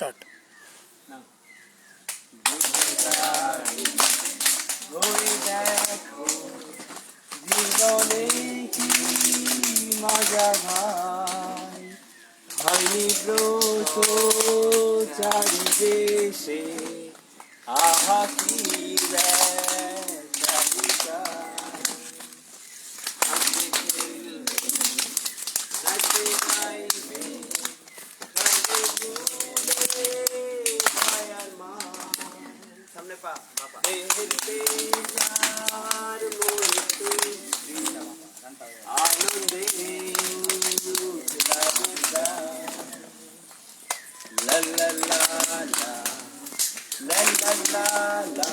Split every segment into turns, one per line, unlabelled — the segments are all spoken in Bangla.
স্টার্ট
মজা ভাই হয়নি ব্রত চারি আহা কি de pa, papá. La la la la, la la la la,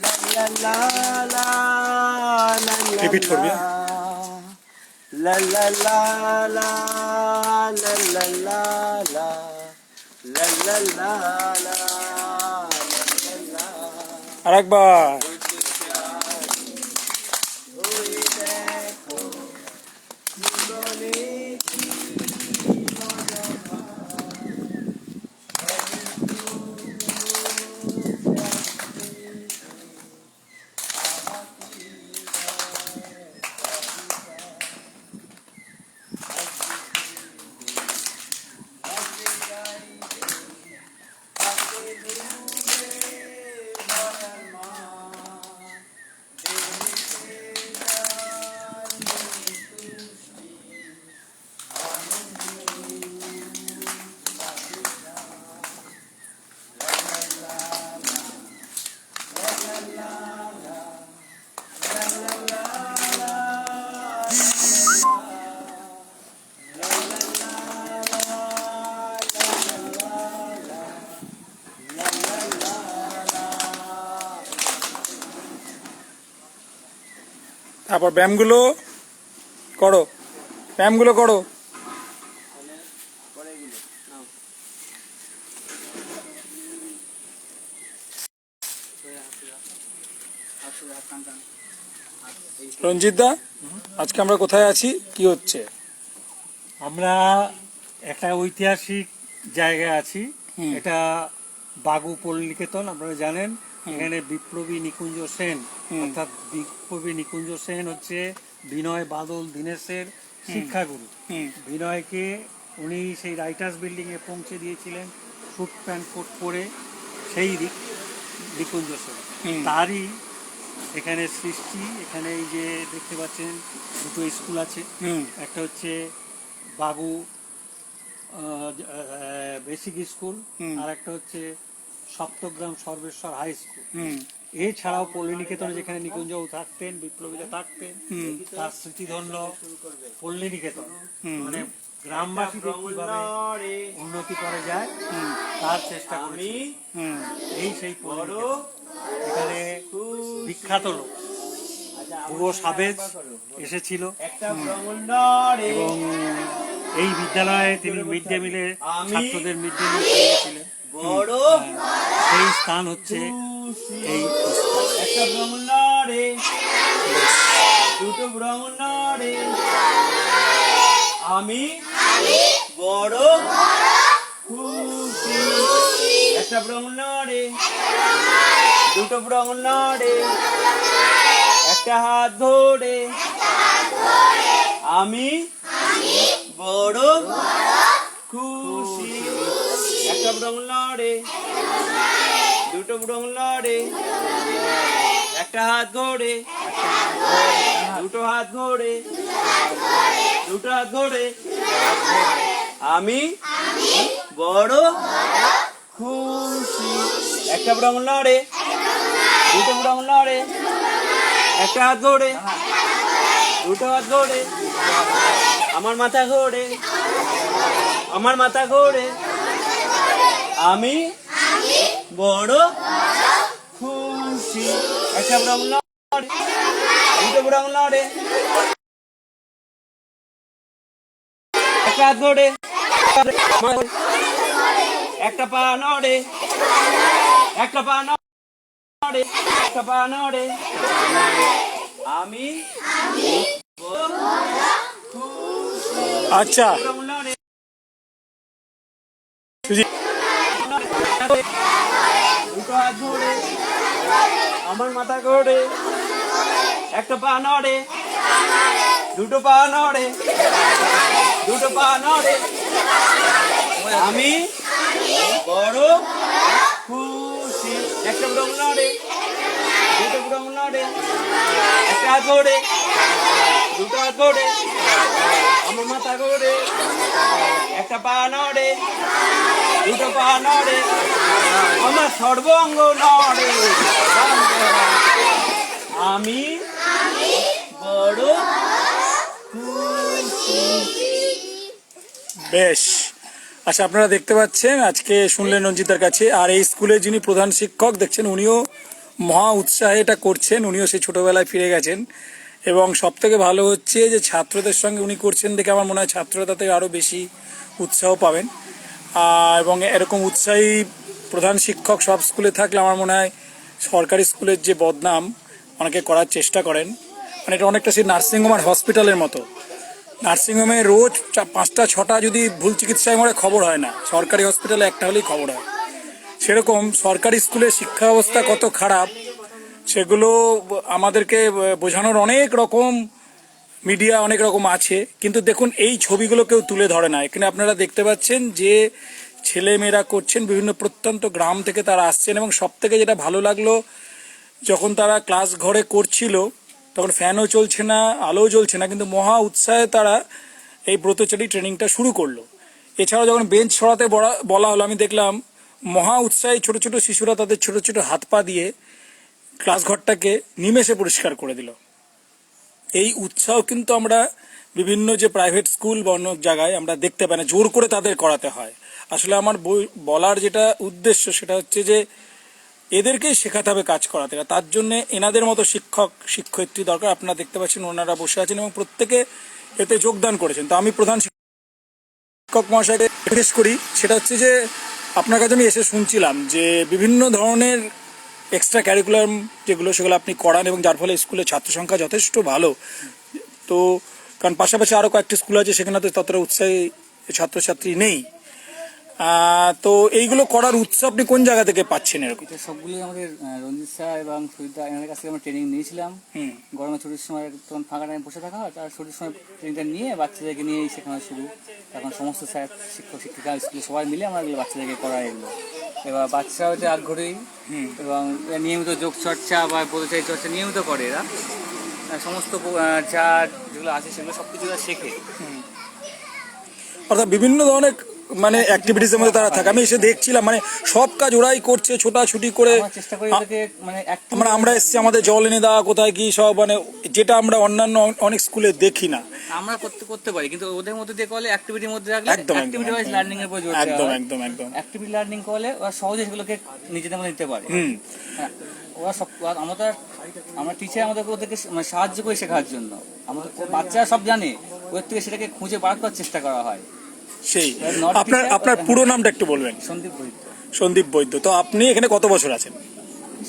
la la la la, la
Repeat for
me. La la la la, la la la la, la la la la.
আর একবার তারপর ব্যায়ামগুলো করো। ব্যায়ামগুলো করো। রঞ্জিত দা আজকে আমরা কোথায় আছি? কি হচ্ছে?
আমরা একটা ঐতিহাসিক জায়গায় আছি। এটা বাগু পল্লিনিকেতন আপনারা জানেন। এখানে বিপ্লবী নিকুঞ্জ সেন। অর্থাৎ বিপ্লবী নিকুঞ্জ সেন হচ্ছে বিনয় বাদল দীনেশের শিক্ষাগুরু। বিনয়কে উনি সেই রাইটার্স বিল্ডিং এ পৌঁছে দিয়েছিলেন স্যুট প্যান্ট কোট পরে সেই রি- নিকুঞ্জ সেন। তারই এখানে সৃষ্টি এখানে এই যে দেখতে পাচ্ছেন দুটো স্কুল আছে। একটা হচ্ছে বাবু বেসিক স্কুল আর একটা হচ্ছে সপ্তগ্রাম সর্বেশ্বর হাই স্কুল। এছাড়াও পল্লীনিকেতনে যেখানে নিকুঞ্জবাবু থাকতেন বিপ্লবীরা থাকতেন। তার স্মৃতিধন্য পল্লীনিকেতন।
হুম।
মানে গ্রামবাসীদের কীভাবে উন্নতি করা যায় তার চেষ্টা
হুম।
এই সেই
বড়
এখানে বিখ্যাত লোক। বুড়ো সাবেজ এসেছিল। এবং এই বিদ্যালয়ে তিনি মিড ডে মিলে ছাত্রদের মিড ডে মিল সেই স্থান হচ্ছে এই
একটা ভ্রমণে দুটো ভ্রমণে আমি বড় খুশি। একটা ভ্রমণে দুটো ভ্রমণে একটা হাত ধরে, আমি বড় খুশি। একটা ভ্রমণে দুটো ভ্রমণে একটা হাত ধরে দুটো হাত ধরে দুটো হাত ধরে আমি বড় খুশি। একটা ভ্রমণে দুটো ভ্রমণে একটা হাত ধরে দুটো হাত ধরে আমার মাথা ঘোরে। আমার মাথা ঘোরে। আমি বড় খুশি। একটা ভ্রমণ দুটো ভ্রমণ একটা হাত একটা পা নড়ে। একটা পা নড়ে। একটা পা নড়ে। আমি
আচ্ছা। সুজিত
হাত ধরে। আমার মাথা ঘোরে। একটা পা নড়ে। দুটো পা নড়ে। দুটো পা নড়ে। আমি বড় খুশি। একটা ব্রম নড়ে। দুটো ব্রম নড়ে। একটা ঘোরে। দুটো ঘোরে আমার মাথা ঘোরে একটা পা নড়ে। দুটো পা নড়ে। আমার নড়ে। আমি বড়
বেশ। আচ্ছা আপনারা দেখতে পাচ্ছেন, আজকে শুনলেন রঞ্জিতার কাছে। আর এই স্কুলের যিনি প্রধান শিক্ষক, দেখছেন, উনিও মহা উৎসাহে এটা করছেন। উনিও সেই ছোটবেলায় ফিরে গেছেন। এবং সব থেকে ভালো হচ্ছে যে ছাত্রদের সঙ্গে উনি করছেন দেখে আমার মনে হয় ছাত্ররা তাতে আরও বেশি উৎসাহ পাবেন। এবং এরকম উৎসাহী প্রধান শিক্ষক সব স্কুলে থাকলে আমার মনে হয় সরকারি স্কুলের যে বদনাম, অনেকে করার চেষ্টা করেন। মানে এটা অনেকটা সেই নার্সিংহোম আর হসপিটালের মতো। নার্সিংহোমে রোজ পাঁচটা, ছটা যদি ভুল চিকিৎসায় মরে খবর হয় না। সরকারি হসপিটালে একটা হলেই খবর হয়। সেরকম সরকারি স্কুলের শিক্ষা ব্যবস্থা কত খারাপ সেগুলো আমাদেরকে বোঝানোর অনেক রকম মিডিয়া অনেক রকম আছে, কিন্তু দেখুন, এই ছবিগুলো কেউ তুলে ধরে না। এখানে আপনারা দেখতে পাচ্ছেন যে ছেলে মেয়েরা করছেন বিভিন্ন প্রত্যন্ত গ্রাম থেকে তারা আসছেন এবং সব থেকে যেটা ভালো লাগল, যখন তারা ক্লাস ঘরে করছিল, তখন ফ্যানও চলছে না, আলোও জ্বলছে না, কিন্তু মহা উৎসাহে তারা এই ব্রতচারী ট্রেনিংটা শুরু করল। এছাড়াও যখন বেঞ্চ ছড়াতে বলা- বলা হলো, আমি দেখলাম মহা উৎসাহে ছোট ছোট শিশুরা তাদের ছোট ছোট হাত পা দিয়ে ক্লাস ঘরটাকে নিমেষে পরিষ্কার করে দিল। এই উৎসাহ কিন্তু আমরা বিভিন্ন যে প্রাইভেট স্কুল বা অন্য জায়গায় আমরা দেখতে পাই না, জোর করে তাদের করাতে হয়। আসলে আমার বই- বলার যেটা উদ্দেশ্য সেটা হচ্ছে যে, এদেরকেই শেখাতে হবে কাজ করাতে। তার জন্য এনাদের মতো শিক্ষক, শিক্ষয়িত্রী দরকার। আপনারা দেখতে পাচ্ছেন ওনারা বসে আছেন এবং প্রত্যেকে এতে যোগদান করেছেন। তো আমি প্রধান শিক্ষক মহাশয়কে জিজ্ঞেস করি। সেটা হচ্ছে যে, আপনার কাছে আমি এসে শুনছিলাম যে, বিভিন্ন ধরনের এক্সট্রা ক্যারিকুলাম যেগুলো সেগুলো আপনি করান এবং যার ফলে স্কুলের ছাত্র সংখ্যা যথেষ্ট ভালো। তো কারণ পাশাপাশি আরও কয়েকটি স্কুল আছে সেখানে তো ততটা উৎসাহী ছাত্রছাত্রী নেই। তো এইগুলো করার উৎসাহ আপনি কোন জায়গা থেকে পাচ্ছেন এরকম?
এটা সবগুলোই আমাদের আহ, রঞ্জিত স্যার এবং সুজিতা এনাদের কাছ থেকে আমরা ট্রেনিং নিয়েছিলাম।
হুম।
গরমের ছুটির সময় তখন ফাঁকা টাইমে বসে থাকা হয় তার ছুটির সময় ট্রেনিংটা নিয়ে বাচ্চাদেরকে নিয়েই শেখানো শুরু। এখন সমস্ত স্যার শিক্ষক শিক্ষিকা স্কুলে সবাই মিলে আমরা এগুলো বাচ্চাদেরকে করাই এগুলো। এবার বাচ্চারা হচ্ছে আগ্রহী এবং এরা নিয়মিত যোগ চর্চা বা পরিচয় চর্চা নিয়মিত করে এরা। আর সমস্ত আহ, যা যেগুলো আছে সেগুলো সব কিছু এরা শেখে।
অর্থাৎ বিভিন্ন ধরনের মানে অ্যাক্টিভিটিসের মধ্যে তারা থাকে। আমি এসে দেখছিলাম মানে সব কাজ ওরাই করছে ছোটাছুটি করে।
চেষ্টা করি ওদেরকে মানে active-
আমরা আমরা এসছি আমাদের জল এনে দেওয়া কোথায় কি সব মানে যেটা আমরা অন্যান্য অনেক স্কুলে দেখি না।
আমরা করতে করতে পারি কিন্তু ওদের মধ্যে দিয়ে করলে অ্যাক্টিভিটির মধ্যে রাখলে
একদম, একদম,
অ্যাক্টিভিটি ওয়াইজ
একদম।
লার্নিং এর উপর জোর
একদম একদম একদম।
অ্যাক্টিভিটি লার্নিং করলে ওরা সহজে সেগুলোকে নিজেদের মধ্যে নিতে পারে।
হুম।
হ্যাঁ, ওরা সব ওরা- আমাদের আমরা টিচার আমাদেরকে ওদেরকে মানে সাহায্য করে শেখার জন্য। আমাদের বাচ্চারা সব জানে ওদের থেকে সেটাকে খুঁজে বার করার চেষ্টা করা হয়।
সেই। আপনার আপনার পুরো নামটা একটু বলবেন।
সন্দীপ বৈদ্য।
সন্দীপ বৈদ্য। তো আপনি এখানে কত বছর আছেন?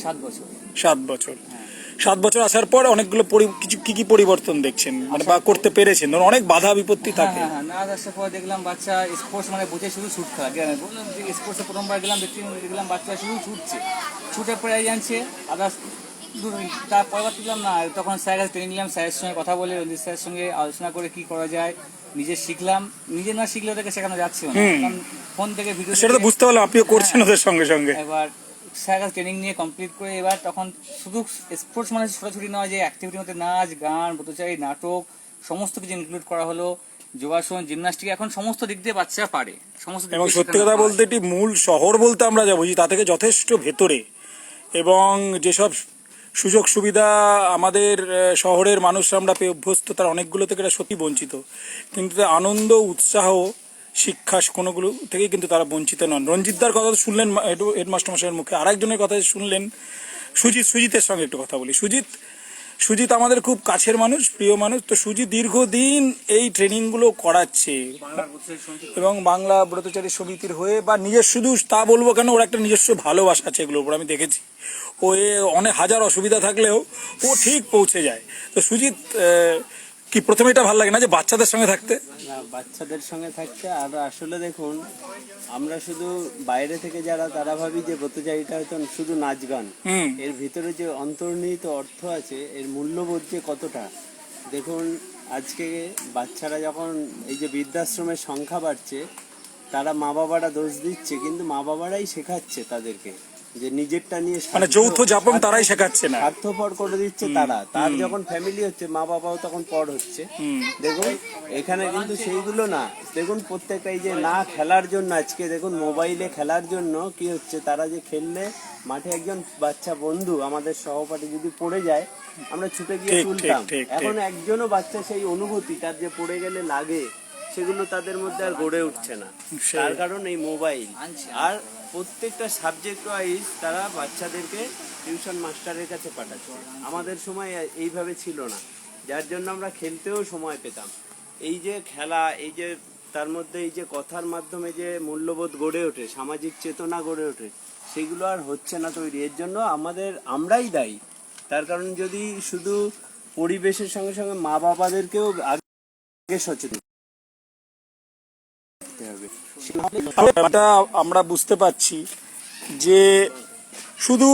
সাত বছর।
সাত বছর। সাত বছর আসার পর অনেকগুলো কিছু কি কি পরিবর্তন দেখছেন? মানে বা করতে পেরেছেন? ধরুন অনেক বাধা বিপত্তি
হ্যাঁ
থাকে।
হ্যাঁ হ্যাঁ না আসার পর দেখলাম বাচ্চা স্পোর্টস মানে বুঝে শুধু ছুট খেলা বললাম যে স্পোর্টসে প্রথমবার গেলাম দেখতে দেখলাম বাচ্চা শুধু ছুটছে। ছুটে পড়ে জানছে আদার্স তার পরবর্তী দিলাম না তখন স্যারের ট্রেনিং নিলাম স্যারের সঙ্গে কথা বলে স্যারের সঙ্গে আলোচনা করে কি করা যায়। নিজে শিখলাম নিজে না শিখলে ওদেরকে শেখানো যাচ্ছে না। কারণ ফোন থেকে ভিডিও
সেটা তো বুঝতে পারলাম আপনিও করছেন ওদের সঙ্গে সঙ্গে।
এবার স্যার ট্রেনিং নিয়ে কমপ্লিট করে এবার তখন শুধু স্পোর্টস মানে ছোটাছুটি নয় যে অ্যাক্টিভিটির মধ্যে নাচ গান ব্রতচারী নাটক সমস্ত কিছু ইনক্লুড করা হলো। যোগাসন জিমনাস্টিক এখন সমস্ত দিক দিয়ে বাচ্চারা পারে। সমস্ত
এবং সত্যি কথা বলতে এটি মূল শহর বলতে আমরা যা বুঝি তা থেকে যথেষ্ট ভেতরে। এবং যেসব সুযোগ সুবিধা আমাদের শহরের মানুষরা আমরা পেয়ে অভ্যস্ত, তার অনেকগুলো থেকে এটা সত্যি বঞ্চিত। কিন্তু আনন্দ, উৎসাহ, শিক্ষা, কোনোগুলো থেকেই কিন্তু তারা বঞ্চিত নন। রঞ্জিতদার কথা তো শুনলেন হেডমাস্টার মশাইয়ের মুখে। আরেকজনের কথা শুনলেন, সুজিত সুজিতের সঙ্গে একটু কথা বলি। সুজিত সুজিত আমাদের খুব কাছের মানুষ প্রিয় মানুষ। তো সুজিত দীর্ঘদিন এই ট্রেনিংগুলো করাচ্ছে। এবং বাংলা ব্রতচারী সমিতির হয়ে বা নিজের শুধু তা বলব কেন ওর একটা নিজস্ব ভালোবাসা আছে এগুলোর উপর আমি দেখেছি। ও এ অনেক হাজার অসুবিধা থাকলেও ও ঠিক পৌঁছে যায়। তো সুজিত কি প্রথমে এটা ভালো লাগে না যে বাচ্চাদের সঙ্গে থাকতে?
না বাচ্চাদের সঙ্গে থাকতে আর আসলে দেখুন আমরা শুধু বাইরে থেকে যারা তারা ভাবি যে ব্রতচারীটা হয়তো শুধু নাচ গান। এর ভিতরে যে অন্তর্নিহিত অর্থ আছে এর মূল্যবোধ যে কতটা দেখুন আজকে বাচ্চারা যখন এই যে বৃদ্ধাশ্রমের সংখ্যা বাড়ছে তারা মা বাবারা দোষ দিচ্ছে কিন্তু মা বাবারাই শেখাচ্ছে তাদেরকে। যে নিজেরটা নিয়ে
মানে যৌথ যাপন তারাই শেখাচ্ছে না।
স্বার্থপর করে দিচ্ছে তারা। তার যখন ফ্যামিলি হচ্ছে মা বাবাও তখন পর হচ্ছে। দেখুন এখানে কিন্তু সেইগুলো না। দেখুন প্রত্যেকটা এই যে না খেলার জন্য আজকে দেখুন মোবাইলে খেলার জন্য কি হচ্ছে তারা যে খেললে মাঠে একজন বাচ্চা বন্ধু আমাদের সহপাঠী যদি পড়ে যায় আমরা ছুটে গিয়ে তুলতাম। এখন একজনও বাচ্চা সেই অনুভূতি তার যে পড়ে গেলে লাগে সেগুলো তাদের মধ্যে আর গড়ে উঠছে না। তার কারণ এই মোবাইল। আর প্রত্যেকটা সাবজেক্ট ওয়াইজ তারা বাচ্চাদেরকে টিউশন মাস্টারের কাছে পাঠাচ্ছে। আমাদের সময় এইভাবে ছিল না। যার জন্য আমরা খেলতেও সময় পেতাম। এই যে খেলা এই যে তার মধ্যে এই যে কথার মাধ্যমে যে মূল্যবোধ গড়ে ওঠে সামাজিক চেতনা গড়ে ওঠে সেগুলো আর হচ্ছে না তৈরি। এর জন্য আমাদের আমরাই দায়ী। তার কারণ যদি শুধু পরিবেশের সঙ্গে সঙ্গে মা বাবাদেরকেও আগে সচেতন করতে হবে।
এটা আমরা বুঝতে পারছি যে শুধু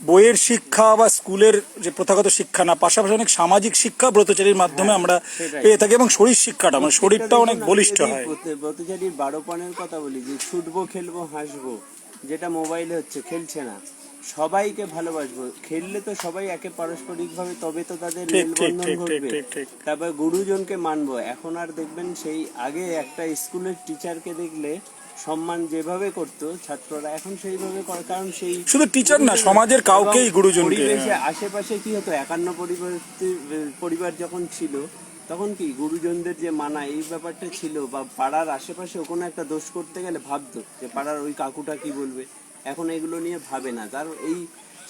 বইয়ের শিক্ষা বা স্কুলের যে প্রথাগত শিক্ষা না পাশাপাশি অনেক সামাজিক শিক্ষা ব্রতচারীর মাধ্যমে আমরা পেয়ে থাকি এবং শরীর শিক্ষাটা মানে শরীরটা অনেক বলিষ্ঠ হয়।
ব্রত- ব্রতচারীর বারো পানের কথা বলি যে ছুটবো খেলব হাসবো যেটা মোবাইলে হচ্ছে খেলছে না। সবাইকে ভালোবাসবো। খেললে তো সবাই একে পারস্পরিক ভাবে তবে তো তাদের মেলবন্ধন ঘটবে। তারপর গুরুজনকে মানবো। এখন আর দেখবেন সেই আগে একটা স্কুলের টিচারকে দেখলে সম্মান যেভাবে করতো ছাত্ররা এখন সেইভাবে করে কারণ সেই
শুধু টিচার না সমাজের কাউকেই
এবং
গুরুজনকে।
পরিবেশে
হ্যাঁ।
আশেপাশে কি হতো? একান্ন পরিবার পরিবার যখন ছিল তখন কি গুরুজনদের যে মানা এই ব্যাপারটা ছিল বা পাড়ার আশেপাশে কোনো একটা দোষ করতে গেলে ভাবতো যে পাড়ার ওই কাকুটা কি বলবে? এখন এগুলো নিয়ে ভাবে না তার এই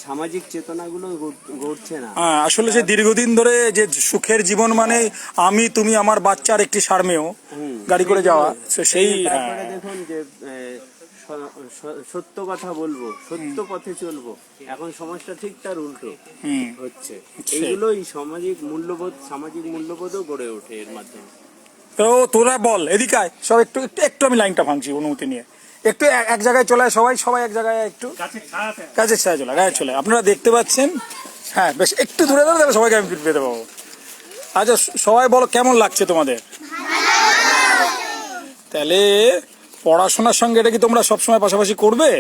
সামাজিক চেতনাগুলো গড়ছে না
হ্যাঁ, আসলে যে দীর্ঘদিন ধরে যে সুখের জীবন মানে আমি তুমি আমার বাচ্চার একটি সারমেয়
হুম।
গাড়ি করে যাওয়া সেই হ্যাঁ।
দেখুন যে সত্য কথা বলব সত্য পথে চলবো এখন সমাজটা ঠিক তার উল্টো। হচ্ছে এইগুলোই সামাজিক মূল্যবোধ সামাজিক মূল্যবোধও গড়ে ওঠে এর মাধ্যমে
তো তোরা বল এদিকে আয়। সব একটু একটু একটু আমি লাইনটা ভাঙছি অনুমতি নিয়ে একটু এক- জায়গায় চলে আয় সবাই সবাই এক জায়গায় একটু। কাজের ছায়া চলে গায়ে চলে আপনারা দেখতে পাচ্ছেন? হ্যাঁ বেশ একটু দূরে দাঁড়া তাহলে সবাইকে আমি পেতে পাবো আচ্ছা সবাই বলো কেমন লাগছে তোমাদের? তাহলে পড়াশোনার সঙ্গে এটা কি তোমরা সবসময় পাশাপাশি করবে?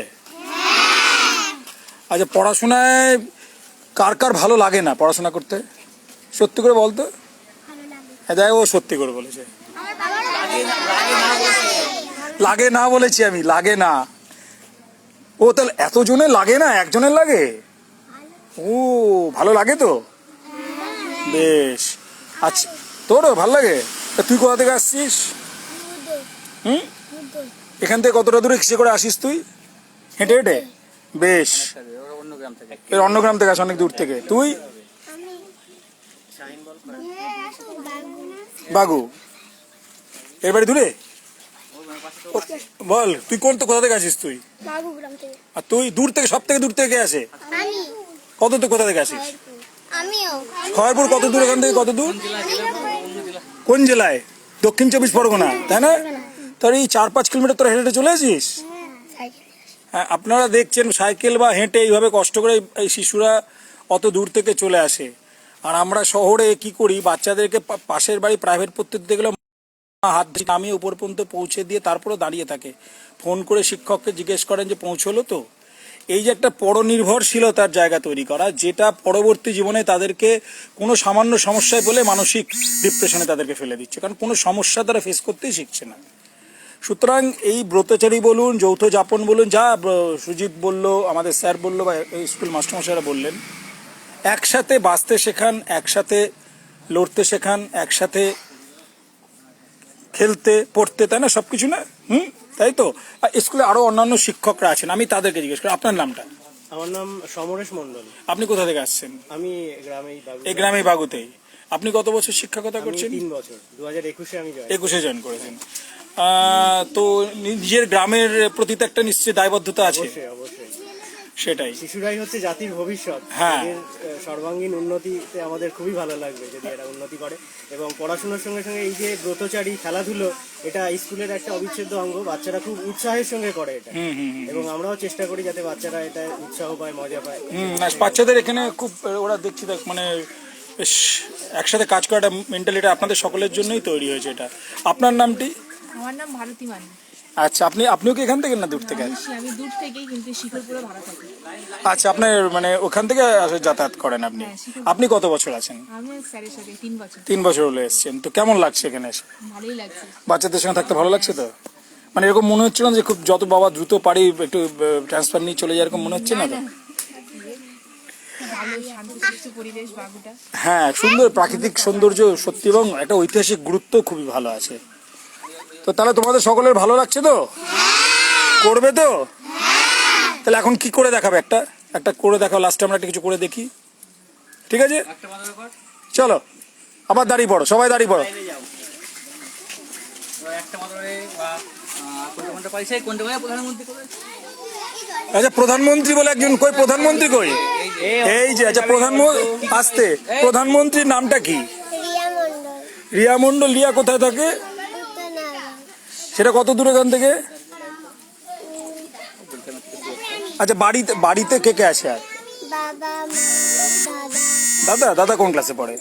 আচ্ছা পড়াশোনায় কার কার ভালো লাগে না পড়াশোনা করতে? সত্যি করে বলতো? হ্যাঁ দেখ ও সত্যি করে বলেছে। লাগে না বলেছি আমি লাগে না। ও তাহলে এতজনের লাগে না? একজনের লাগে? ও ভালো লাগে তো? বেশ। আচ্ছা তোরও ভালো লাগে? তা তুই কোথা থেকে আসছিস? হুম? এখান থেকে কতটা দূরে কিসে করে আসিস তুই? হেঁটে হেঁটে? বেশ। এর অন্য গ্রাম থেকে আসে অনেক দূর থেকে। তুই? বাগু। এর বাড়ি দূরে? বল তুই কোন তো কোথা থেকে আসিস তুই? আর তুই দূর থেকে সব থেকে দূর থেকে আসে? কত তো কোথা থেকে আসিস? খয়েরপুর কত দূর এখান থেকে কত দূর? কোন জেলায়? দক্ষিণ চব্বিশ পরগনা তাই না? তোর এই চার পাঁচ কিলোমিটার তোরা হেঁটে হেঁটে চলে আসিস? হ্যাঁ, আপনারা দেখছেন সাইকেল বা হেঁটে এইভাবে কষ্ট করে এই- শিশুরা অত দূর থেকে চলে আসে। আর আমরা শহরে কি করি বাচ্চাদেরকে পাশের বাড়ি প্রাইভেট পড়তে দিতে গেলে হাত নামিয়ে উপর পর্যন্ত পৌঁছে দিয়ে তারপরেও দাঁড়িয়ে থাকে। ফোন করে শিক্ষককে জিজ্ঞেস করেন যে, পৌঁছলো তো? এই যে একটা পরনির্ভরশীলতার জায়গা তৈরি করা, যেটা পরবর্তী জীবনে তাদেরকে কোনো সামান্য সমস্যায় বলে মানসিক ডিপ্রেশনে তাদেরকে ফেলে দিচ্ছে। কারণ কোনো সমস্যা তারা ফেস করতেই শিখছে না। সুতরাং এই ব্রতচারী বলুন, যৌথ যাপন বলুন, যা সুজিত বলল, আমাদের স্যার বলল বা স্কুল মাস্টারমশাইরা বললেন, একসাথে বাঁচতে শেখান, একসাথে লড়তে শেখান, একসাথে খেলতে পড়তে তাই না? সবকিছু না? হুম? তাই তো? আর স্কুলে আরও অন্যান্য শিক্ষকরা আছেন আমি তাদেরকে জিজ্ঞেস করি আপনার নামটা?
আমার নাম সমরেশ মন্ডল
আপনি কোথা থেকে আসছেন?
আমি গ্রামেই
এই গ্রামে বাগুতেই। আপনি কত বছর শিক্ষকতা করছেন?
তিন বছর দু হাজার একুশে আমি জয়েন
একুশে জয়েন করেছেন। তো নিজের গ্রামের প্রতি তো একটা নিশ্চয়ই দায়বদ্ধতা আছে।
অবশ্যই।
সেটাই।
শিশুরাই হচ্ছে জাতির ভবিষ্যৎ।
হ্যাঁ।
সর্বাঙ্গীন উন্নতিতে আমাদের খুবই ভালো লাগবে যদি এরা উন্নতি করে। এবং পড়াশোনার সঙ্গে সঙ্গে এই যে ব্রতচারী খেলাধুলো এটা স্কুলের একটা অবিচ্ছেদ্য অঙ্গ। বাচ্চারা খুব উৎসাহের সঙ্গে করে এটা।
হুম হুম হুম।
এবং আমরাও চেষ্টা করি যাতে বাচ্চারা এটা উৎসাহ পায় মজা পায়।
বাচ্চাদের এখানে খুব ওরা দেখছি দেখ মানে বেশ একসাথে কাজ করাটা মেন্টালিটা আপনাদের সকলের জন্যই তৈরি হয়েছে এটা। আপনার নামটি?
আমার নাম ভারতী মান্না
আচ্ছা আপনি আপনিও কি এখান থেকে না দূর থেকে?
আমি আমি দূর থেকেই কিন্তু শিকরপুরে ভাড়া থাকি।
আচ্ছা আপনার মানে ওখান থেকে যাতায়াত করেন আপনি?
হ্যাঁ,
আপনি কত বছর আছেন?
আমি স্যারের সাথে তিন বছর।
তিন বছর হলে এসছেন। তো কেমন লাগছে এখানে এসে?
ভালোই লাগছে।
বাচ্চাদের সঙ্গে থাকতে ভালো লাগছে তো? মানে এরকম মনে হচ্ছে না যে খুব যত বাবা দ্রুত পারি একটু ট্রান্সফার নিয়ে চলে যায় এরকম মনে হচ্ছে না তো? হ্যাঁ সুন্দর প্রাকৃতিক সৌন্দর্য সত্যি এবং একটা ঐতিহাসিক গুরুত্ব খুবই ভালো আছে। তো তাহলে তোমাদের সকলের ভালো লাগছে তো? করবে তো? তাহলে এখন কি করে দেখাবে? একটা একটা করে দেখাও লাস্টে আমরা একটা কিছু করে দেখি। ঠিক আছে? চলো আবার দাঁড়িয়ে পড়ো সবাই দাঁড়িয়ে পড়ো আচ্ছা প্রধানমন্ত্রী বলে একজন কই? প্রধানমন্ত্রী কই? এই যে আচ্ছা প্রধানমন্ত্রী আসতে। প্রধানমন্ত্রীর নামটা কি?
রিয়া মন্ডল
রিয়া কোথায় থাকে? সেটা কত দূরে এখান থেকে? আচ্ছা বাড়িতে বাড়িতে কে কে আছে আর?
দাদা
দাদা কোন ক্লাসে পড়ে?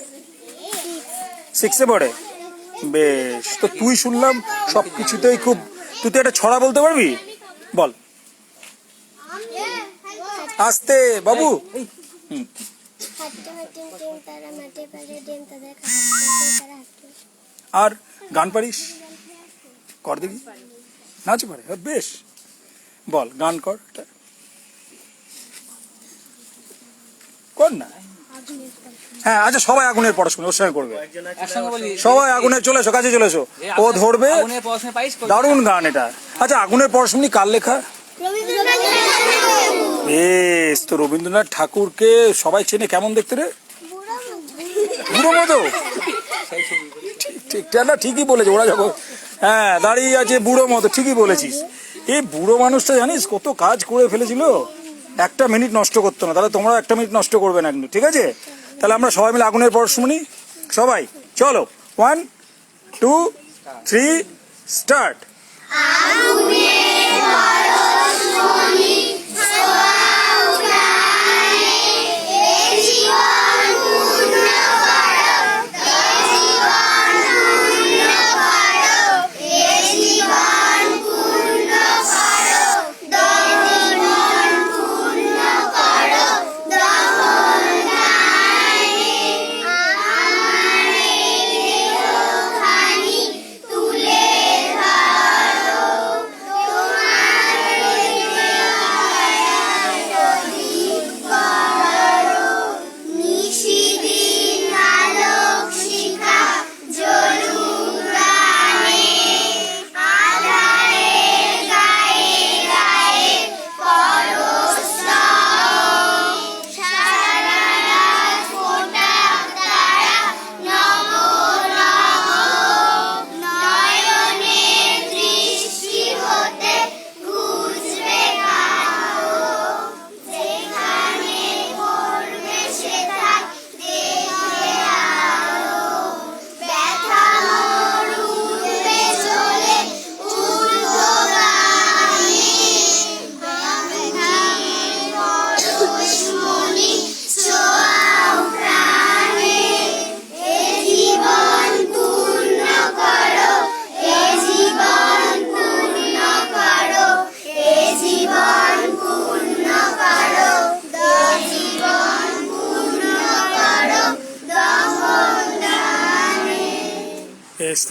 সিক্সে পড়ে? বেশ তো তুই শুনলাম সব কিছুতেই খুব তুই তো একটা ছড়া বলতে পারবি? বল। আসতে বাবু। আর গান পারিস? কর দেখি। নাচ পারে হ্যাঁ, বেশ। বল গান কর একটা। কর না? হ্যাঁ আচ্ছা সবাই আগুনের পড়াশোনা ওর সঙ্গে করবে। সবাই আগুনে চলে এসো কাছে চলে এসো। ও ধরবে। দারুণ গান এটা। আচ্ছা আগুনের পড়াশোনা কার লেখা? বেশ তো রবীন্দ্রনাথ ঠাকুরকে সবাই চেনে কেমন দেখতে রে? বুড়ো মতো। ঠিক ঠিক। না ঠিকই বলেছে ওরা যখন হ্যাঁ দাঁড়িয়ে আছে বুড়ো মতো, ঠিকই বলেছিস। এই বুড়ো মানুষটা জানিস কত কাজ করে ফেলেছিল? একটা মিনিট নষ্ট করতো না, তাহলে তোমরা একটা মিনিট নষ্ট করবে না কিন্তু, ঠিক আছে? তাহলে আমরা সবাই মিলে আগুনের পর শুনি। সবাই, চলো ওয়ান টু থ্রি স্টার্ট
নিশিদিন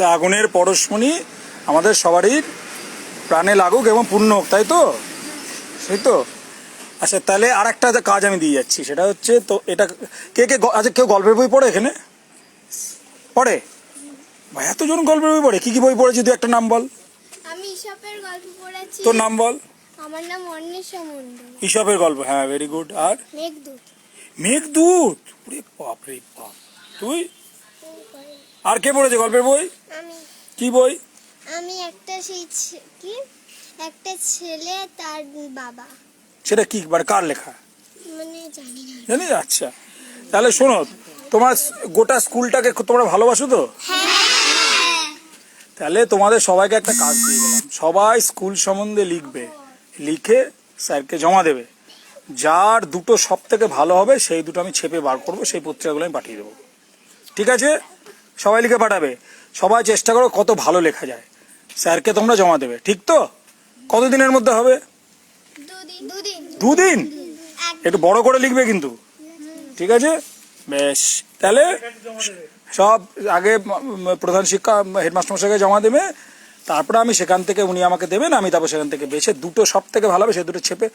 তো আগুনের পরশমণি আমাদের সবারই প্রাণে লাগুক এবং পূর্ণ হোক তাই তো? সেই তো? আচ্ছা তাহলে আর একটা কাজ আমি দিয়ে যাচ্ছি সেটা হচ্ছে তো এটা কে কে আচ্ছা কেউ গল্পের বই পড়ে এখানে? পড়ে? ভাই এতজন গল্পের বই পড়ে কি কি বই পড়েছি তুই একটা নাম বল।
আমি ইসপের গল্প পড়েছি।
তোর নাম বল।
আমার নাম অন্বেষা
গল্প হ্যাঁ ভেরি গুড আর?
মেঘদূত।
মেঘদূত? ওরে বাপ রে বাপ। তুই? আর কে পড়েছে গল্পের বই?
আমি।
কি বই?
আমি একটা সেই কি? একটা ছেলে তার বাবা।
সেটা কি? মানে কার লেখা?
মানে জানি না।
জানি আচ্ছা। তাহলে শোনো তোমার গোটা স্কুলটাকে তোমরা ভালোবাসো তো? তাহলে তোমাদের সবাইকে একটা কাজ দিয়ে গেলাম। সবাই স্কুল সম্বন্ধে লিখবে। লিখে স্যারকে জমা দেবে। যার দুটো সব থেকে ভালো হবে সেই দুটো আমি ছেপে বার করব সেই পত্রিকাগুলো আমি পাঠিয়ে দেবো। ঠিক আছে? সবাই লিখে পাঠাবে। সবাই চেষ্টা করো কত ভালো লেখা যায়। স্যারকে তোমরা জমা দেবে ঠিক তো? কতদিনের মধ্যে হবে?
দুদিন।
একটু বড় করে লিখবে কিন্তু। ঠিক আছে? বেশ। তাহলে সব আগে প্রধান শিক্ষা হেডমাস্টার মশাইকে জমা দেবে। তারপরে আমি সেখান থেকে উনি আমাকে দেবেন আমি তারপর সেখান থেকে বেছে দুটো সব থেকে ভালো হবে সে দুটো ছেপে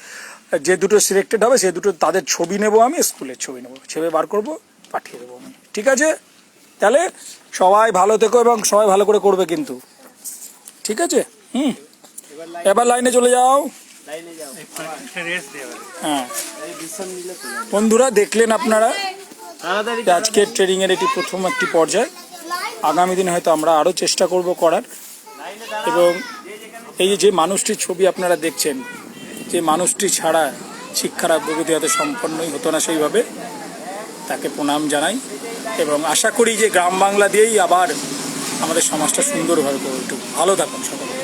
যে দুটো সিলেক্টেড হবে সে দুটো তাদের ছবি নেব আমি স্কুলের ছবি নেব ছেপে বার করব পাঠিয়ে দেবো আমি। ঠিক আছে? তাহলে সবাই ভালো থেকো এবং সবাই ভালো করে করবে কিন্তু। ঠিক আছে? হুম। এবার লাইনে চলে যাও। হ্যাঁ। বন্ধুরা, দেখলেন আপনারা আজকের ট্রেনিং এর এটি প্রথম একটি পর্যায়। আগামী দিনে হয়তো আমরা আরও চেষ্টা করব করার। এবং এই যে মানুষটির ছবি আপনারা দেখছেন, যে মানুষটি ছাড়া শিক্ষার অগ্রগতি হয়তো সম্পন্নই হতো না সেইভাবে, তাকে প্রণাম জানাই। এবং আশা করি যে গ্রাম বাংলা দিয়েই আবার আমাদের সমাজটা সুন্দরভাবে করে একটু ভালো থাকুন সকলে।